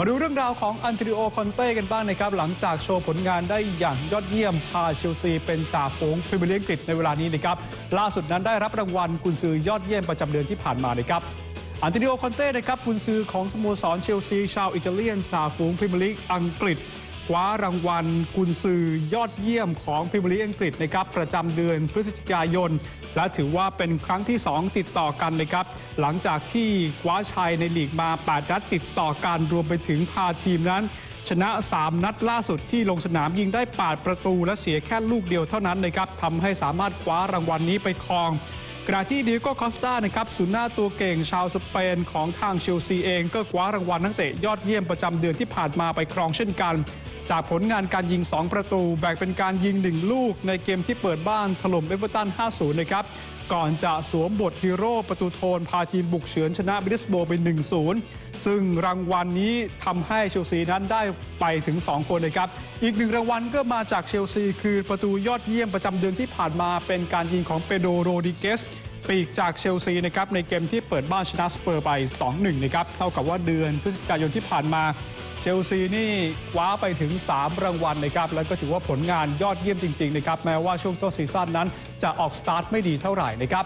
มาดูเรื่องราวของอันเทริโอคอนเต้กันบ้างนะครับ หลังจากโชว์ผลงานได้อย่างยอดเยี่ยม พาเชลซีเป็นจ่าฝูงพรีเมียร์ลีกอังกฤษในเวลานี้นะครับ ล่าสุดนั้นได้รับรางวัลกุนซือยอดเยี่ยมประจำเดือนที่ผ่านมานะครับอันเทริโอคอนเต้นะครับกุนซือของสโมสรเชลซีชาวอิตาเลียนจ่าฝูงพรีเมียร์ลีกอังกฤษ คว้ารางวัล กุนซือยอดเยี่ยมของพรีเมียร์ลีอังกฤษนะครับประจำเดือนพฤศจิกายน และถือว่าเป็นครั้งที่ 2 ติดต่อกันนะครับหลังจากที่คว้าชัยในลีกมา 8 นัดติดต่อกันรวมไปถึงพาทีมนั้น ชนะ 3 นัดล่าสุดที่ลงสนามยิงได้ 8 ประตูและเสียแค่ลูกเดียวเท่านั้นนะครับทำให้สามารถคว้ารางวัลนี้ไปครอง ขณะที่ดิโก้คอสตานะครับศูนย์หน้าตัวเก่งชาวสเปนของทางเชลซีเอง ก็คว้ารางวัลนักเตะยอดเยี่ยมประจำเดือนที่ผ่านมาไปครองเช่นกัน จากผลงานการยิง 2 ประตูแบ่งเป็นการยิง 1 ลูกในเกมที่เปิดบ้านถล่มเอเวอร์ตัน 5-0 นะครับก่อนจะสวมบทฮีโร่ประตูโทน พาทีมบุกเฉือนชนะบิสโบไป1-0 ซึ่งรางวัลนี้ทำให้เชลซีนั้นได้ไปถึง 2 คนนะครับ อีกหนึ่งรางวัลก็มาจากเชลซี คือประตูยอดเยี่ยมประจำเดือนที่ผ่านมาเป็นการยิงของเปโดโรดิเกส ปีกจากเชลซีนะครับในเกมที่เปิดบ้านชนะสเปอร์ไป 2-1 นะครับเท่ากับว่าเดือนพฤศจิกายนที่ผ่านมา เชลซีนี่คว้าไปถึง 3 รางวัลนะครับแล้วก็ถือว่าผลงานยอดเยี่ยมจริงๆนะครับแม้ว่าช่วงต้นซีซั่นนั้นจะออกสตาร์ทไม่ดีเท่าไหร่นะครับ